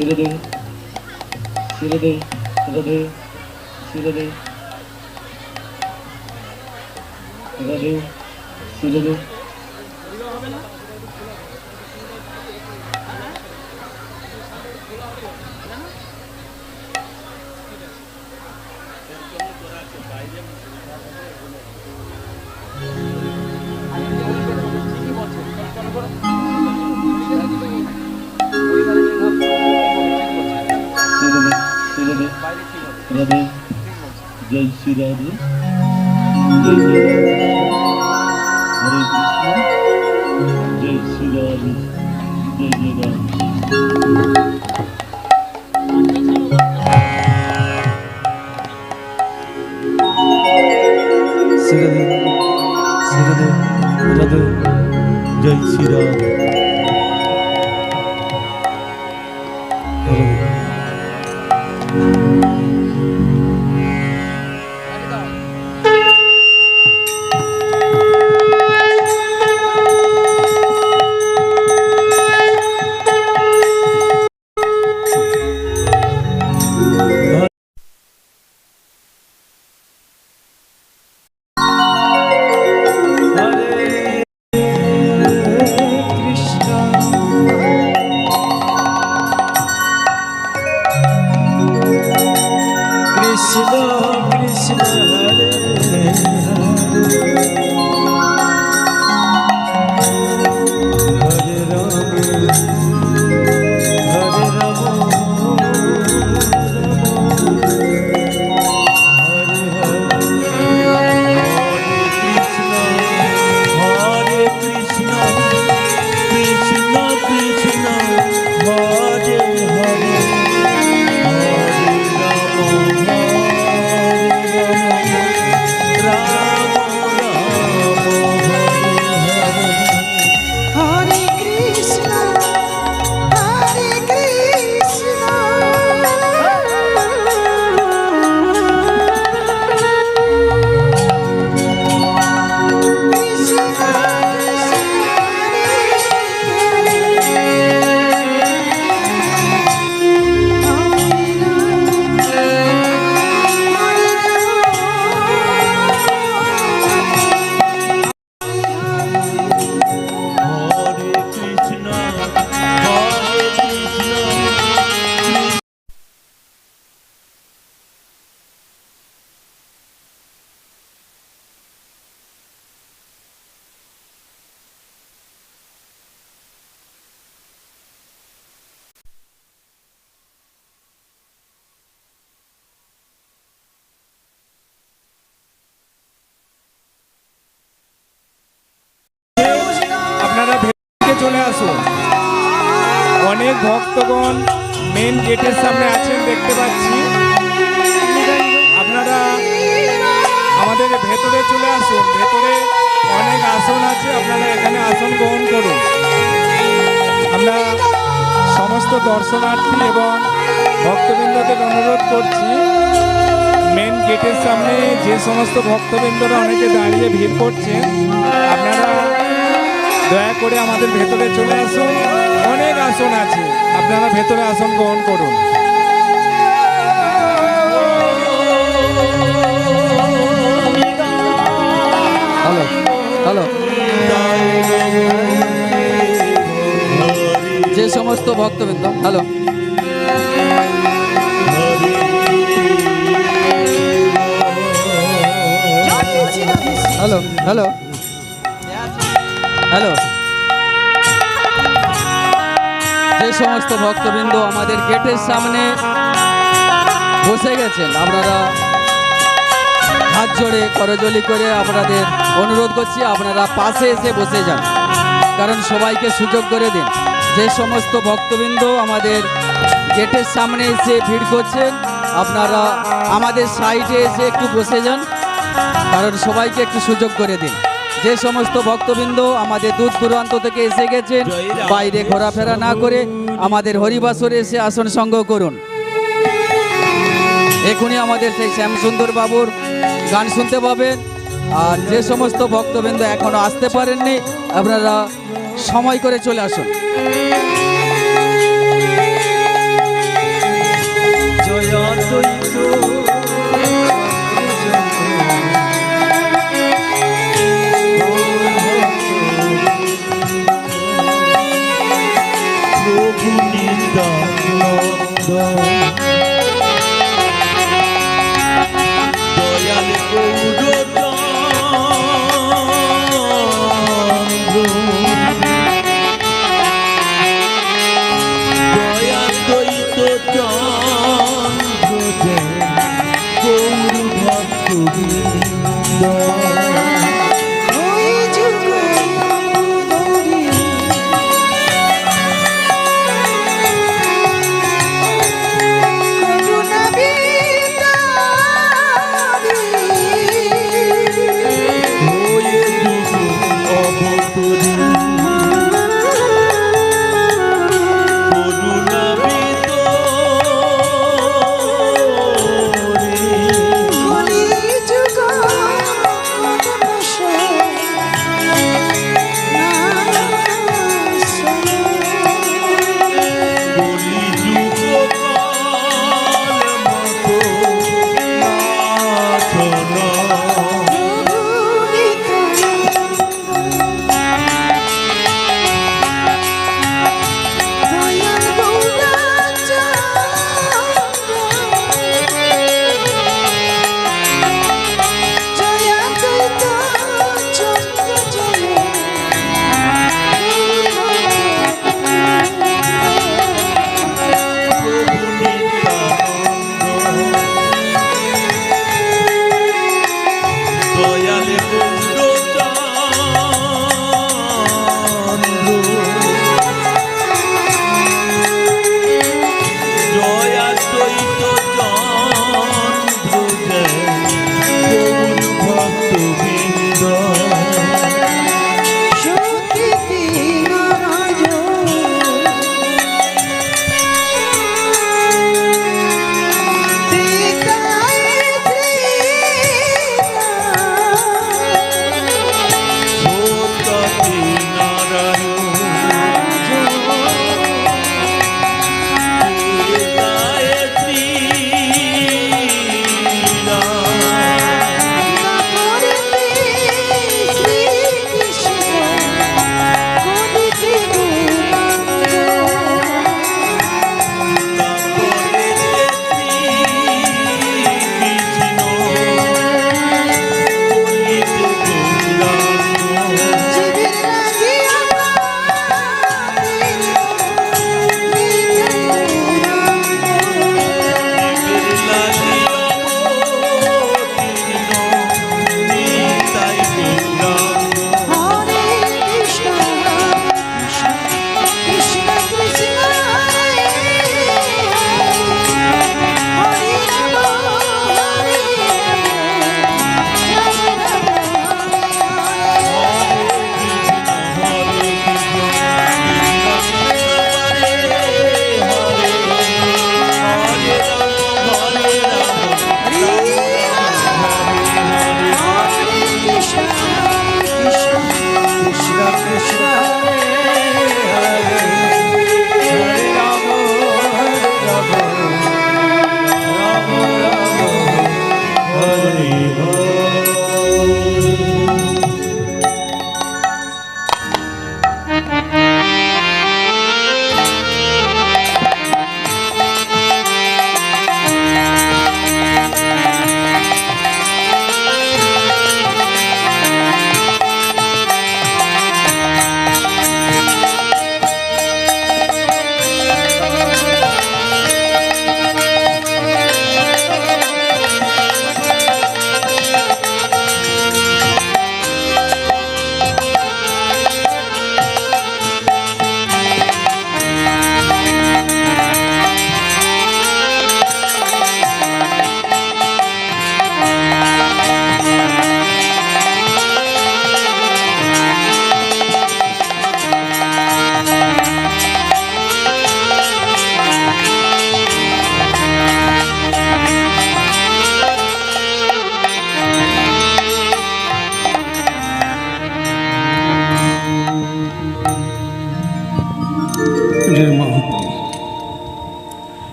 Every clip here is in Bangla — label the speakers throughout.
Speaker 1: ছেড়ে দে ছেড়ে দে ছেড়ে দে ছেড়ে দে ছেড়ে দে ছেড়ে দে Rabbi
Speaker 2: Jai Shri Radha Jai Shri
Speaker 1: Radha Hare Krishna Jai
Speaker 3: Shri esse. চলে আসুন অনেক ভক্তগণ মেন গেটের সামনে আছেন, দেখতে পাচ্ছি। আপনারা আমাদের ভেতরে চলে আসুন। ভেতরে অনেক আসন আছে, আপনারা এখানে আসন গ্রহণ করুন। আমরা সমস্ত দর্শনার্থী এবং ভক্তবৃন্দদের অনুরোধ করছি মেন গেটের সামনে যে সমস্ত ভক্তবৃন্দরা অনেকে দাঁড়িয়ে ভিড় করছেন, আপনারা দয়া করে আমাদের ভেতরে চলে আসুন। অনেক আসন আছে। আপনারা ভেতরে আসন গ্রহণ করুন।
Speaker 4: Hello hello. যে সমস্ত ভক্তবৃন্দ, হ্যালো। Hello hello. হ্যালো। যে সমস্ত ভক্তবৃন্দ আমাদের গেটের সামনে বসে গেছেন, আপনারা হাত জোড়ে করজলি করে আপনাদের অনুরোধ করছি, আপনারা পাশে এসে বসে যান, কারণ সবাইকে সুযোগ করে দিন। যে সমস্ত ভক্তবৃন্দ আমাদের গেটের সামনে এসে ভিড় করছেন, আপনারা আমাদের সাইডে এসে একটু বসে যান, কারণ সবাইকে একটু সুযোগ করে দিন। যে সমস্ত ভক্তবৃন্দ আমাদের দূর দূরান্ত থেকে এসে গেছেন, বাইরে ঘোরাফেরা না করে আমাদের হরিবাসরে এসে আসন সংগ্রহ করুন। এখনই আমাদের সেই শ্যামসুন্দর বাবুর গান শুনতে পাবেন। আর যে সমস্ত ভক্তবৃন্দ এখনও আসতে পারেননি, আপনারা সময় করে চলে আসুন।
Speaker 1: প্রভু
Speaker 2: 走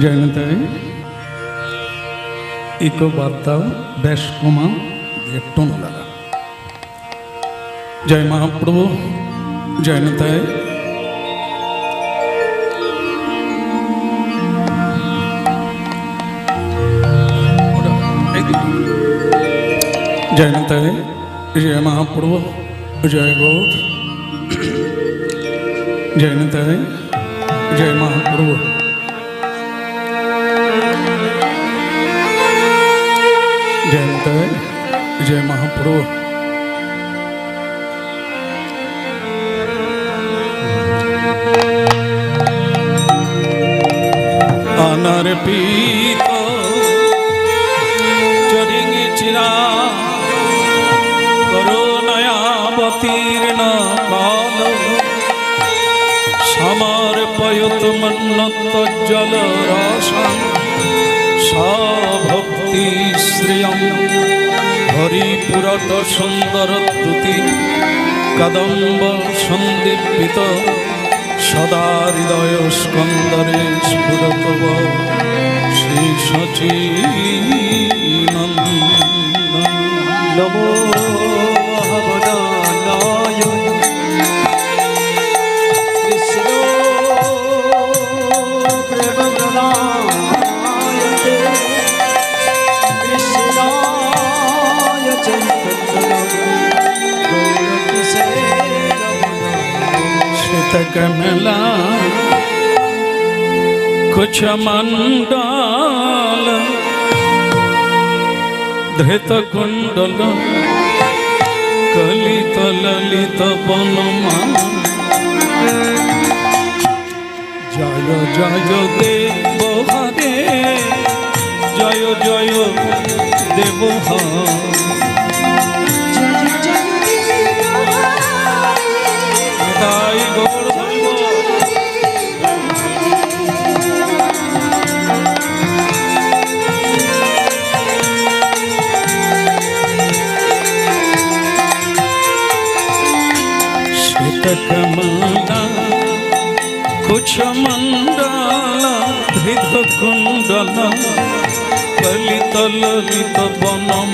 Speaker 2: जयनता एक बार्ता
Speaker 1: वैष्णुमा एक्टो ना जय महाप्रभु
Speaker 2: जयनता जयनता जय
Speaker 1: महाप्रभु, जय गौर जयनता जय
Speaker 2: महाप्रभु। জয়ন্ত জয়
Speaker 5: মহাপ্রভু অনর পিত চরিং চিরা করুণয়াবতীর্ণ কাল সমর্পয়ত মন্নত জল রস সব অতি শ্রেয়ম হরিপুরট সুন্দর তুতি কদম্ব সন্দীপিত সদা হৃদয় স্কন্দরে স্ফুরত শ্রী সচিনন্দ
Speaker 4: নমো
Speaker 5: শ্বেত কমলা কুছ মণ্ডল ধৃত কুণ্ডল কলিত ললিত বনমা জয় জয় দেব হরে জয় জয় দেব ললিত বনম।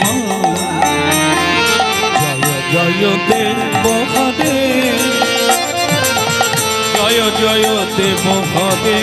Speaker 5: জয় জয় দেব হরে জয় জয় দেব হরে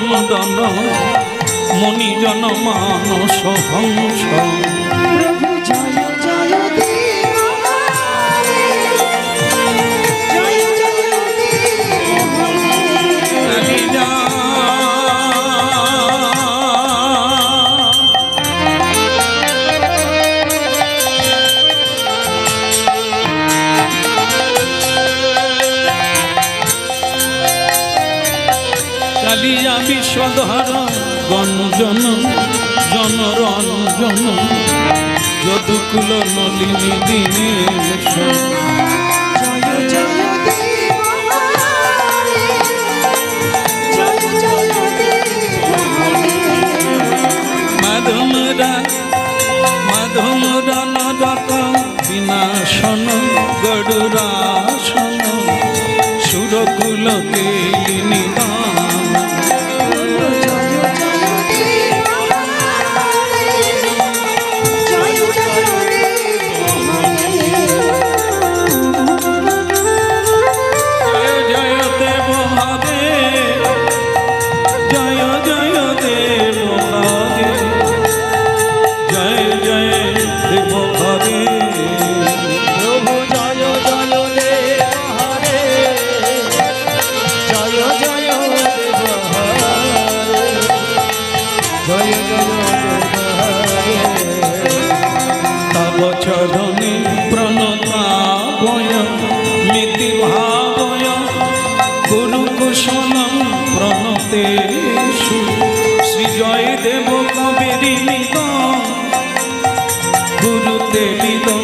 Speaker 5: খণ্ডন মণিজন মানস হংস। বিষধর গঞ্জন জনরঞ্জন যদুকুল নলিনী দীনেশ
Speaker 2: জয় জয়
Speaker 5: মাধুমরা মাধুমরা নরক বিনাশন গড়ুরাসন সুরকুল olvidó